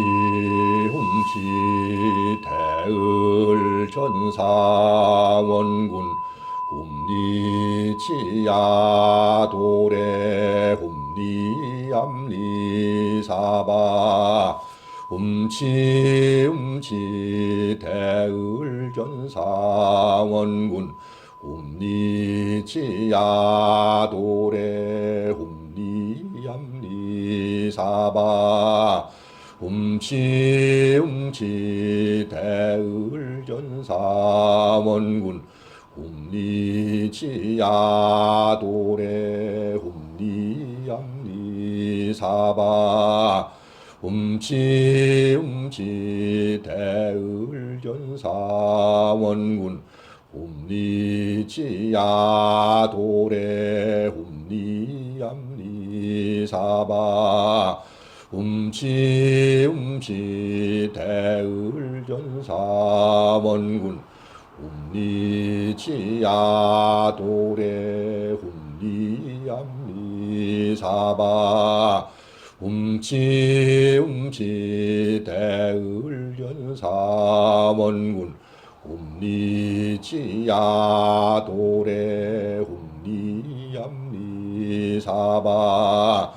훔치 대을 전사원군 훔리치야 도래 훔리 암리 사바 훔치 훔치 대을 전사원군 훔리치야 도래 훔리 암리 사바 훔치 훔치 대을 전사원군. 훔리치야 도래 훔리 암리 사바. 훔치 훔치 대을 전사원군. 훔리치야 도래 훔리 암리 사바 훔치 훔치 대을 전사원군. 훔리치야 도래 훔리 암리 사바. 훔치 훔치 대을 전사원군. 훔리치야 도래 훔리 암리 사바